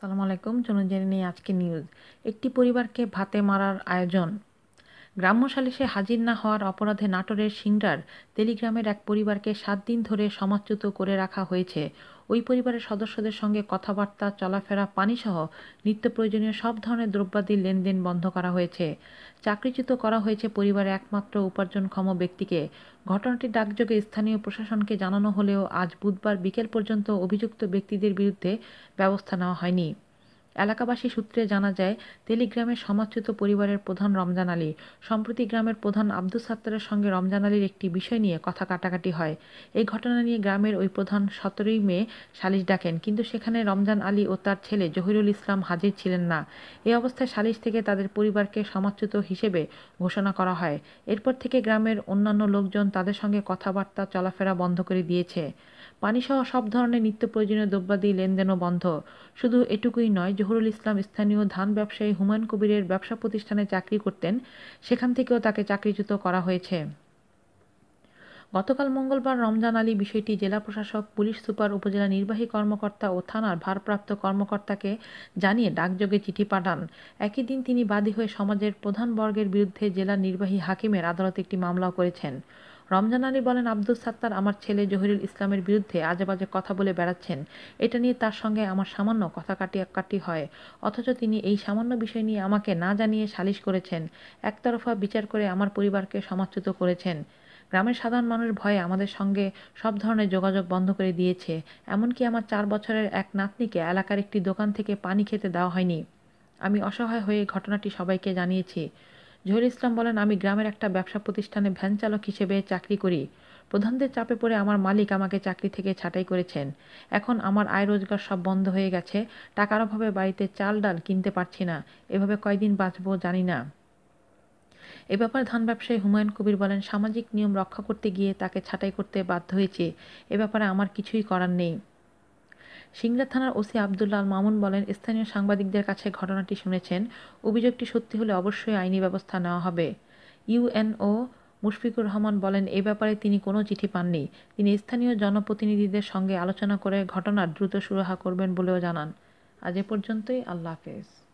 সালাম আলাইকুম চলুন জেনে নিই আজকে নিউজ একটি পরিবারকে ভাতে মারার আয়োজন। গ্রাম্য সালিশে হাজির না হওয়ার অপরাধে নাটোরের সিংড়ার তেলিগ্রামের এক পরিবারকে সাত দিন ধরে সমাজচ্যুত করে রাখা হয়েছে। ওই পরিবারের সদস্যদের সঙ্গে কথাবার্তা, চলাফেরা, পানিসহ নিত্য প্রয়োজনীয় সব ধরনের দ্রব্যাদির লেনদেন বন্ধ করা হয়েছে। চাকরিচ্যুত করা হয়েছে পরিবারের একমাত্র উপার্জনক্ষম ব্যক্তিকে। ঘটনাটি ডাকযোগে স্থানীয় প্রশাসনকে জানানো হলেও আজ বুধবার বিকেল পর্যন্ত অভিযুক্ত ব্যক্তিদের বিরুদ্ধে ব্যবস্থা নেওয়া হয়নি। এলাকাবাসী সূত্রে জানা যায়, তেলিগ্রামের সমাজচ্যুত পরিবারের প্রধান রমজান আলী। সম্প্রতি গ্রামের প্রধান আব্দুল সাত্তারের সঙ্গে রমজান আলীর একটি বিষয় নিয়ে কথা কাটাকাটি হয়। এই ঘটনা নিয়ে গ্রামের ওই প্রধান সতেরোই মে সালিশ ডাকেন, কিন্তু সেখানে রমজান আলী ও তার ছেলে জহিরুল ইসলাম হাজির ছিলেন না। এই অবস্থায় সালিশ থেকে তাদের পরিবারকে সমাজচ্যুত হিসেবে ঘোষণা করা হয়। এরপর থেকে গ্রামের অন্যান্য লোকজন তাদের সঙ্গে কথাবার্তা, চলাফেরা বন্ধ করে দিয়েছে। পানিসহ সব ধরনের নিত্য প্রয়োজনীয় দ্রব্যাদি লেনদেনও বন্ধ। শুধু এটুকুই নয় জহুরুল ইসলাম স্থানীয় ধান ব্যবসায়ী হুমায়ুন কবিরের ব্যবসা প্রতিষ্ঠানে চাকরি করতেন, সেখান থেকেও তাকে চাকরিচ্যুত করা হয়েছে। গতকাল মঙ্গলবার রমজান আলী বিষয়টি জেলা প্রশাসক, পুলিশ সুপার, উপজেলা নির্বাহী কর্মকর্তা ও থানার ভারপ্রাপ্ত কর্মকর্তাকে জানিয়ে ডাকযোগে চিঠি পাঠান। একই দিন তিনি বাদী হয়ে সমাজের প্রধান বর্গের বিরুদ্ধে জেলা নির্বাহী হাকিমের আদালতে একটি মামলাও করেছেন। রমজান আলী বলেন, আব্দুল সাত্তার আমার ছেলে জহিরুল ইসলামের বিরুদ্ধে আজে বাজে কথা বলে বেড়াচ্ছেন। এটা নিয়ে তার সঙ্গে আমার সামান্য কথা কাটি হয়। অথচ তিনি এই সামান্য বিষয় নিয়ে আমাকে না জানিয়ে সালিশ করেছেন। একতরফা বিচার করে আমার পরিবারকে সমাচ্যুত করেছেন। গ্রামের সাধারণ মানুষ ভয়ে আমাদের সঙ্গে সব ধরনের যোগাযোগ বন্ধ করে দিয়েছে। এমনকি আমার চার বছরের এক নাতনিকে এলাকার একটি দোকান থেকে পানি খেতে দেওয়া হয়নি। আমি অসহায় হয়ে ঘটনাটি সবাইকে জানিয়েছি। জহির ইসলাম বলেন, আমি গ্রামের একটা ব্যবসা প্রতিষ্ঠানে ভ্যান চালক হিসেবে চাকরি করি। প্রধানদের চাপে পড়ে আমার মালিক আমাকে চাকরি থেকে ছাঁটাই করেছেন। এখন আমার আয় রোজগার সব বন্ধ হয়ে গেছে। টাকার অভাবে বাড়িতে চাল ডাল কিনতে পারছি না। এভাবে কয়দিন বাঁচবো জানি না। এ ব্যাপারে ধান ব্যবসায়ী হুমায়ুন কবির বলেন, সামাজিক নিয়ম রক্ষা করতে গিয়ে তাকে ছাঁটাই করতে বাধ্য হয়েছে। এ ব্যাপারে আমার কিছুই করার নেই। সিংড়া থানার ওসি আবদুল্লাল মামুন বলেন, স্থানীয় সাংবাদিকদের কাছে ঘটনাটি শুনেছেন। অভিযোগটি সত্যি হলে অবশ্যই আইনি ব্যবস্থা নেওয়া হবে। ইউএনও মুশফিকুর রহমান বলেন, এ ব্যাপারে তিনি কোনো চিঠি পাননি। তিনি স্থানীয় জনপ্রতিনিধিদের সঙ্গে আলোচনা করে ঘটনার দ্রুত সুরাহা করবেন বলেও জানান। আজ এ পর্যন্তই। আল্লাহ হাফেজ।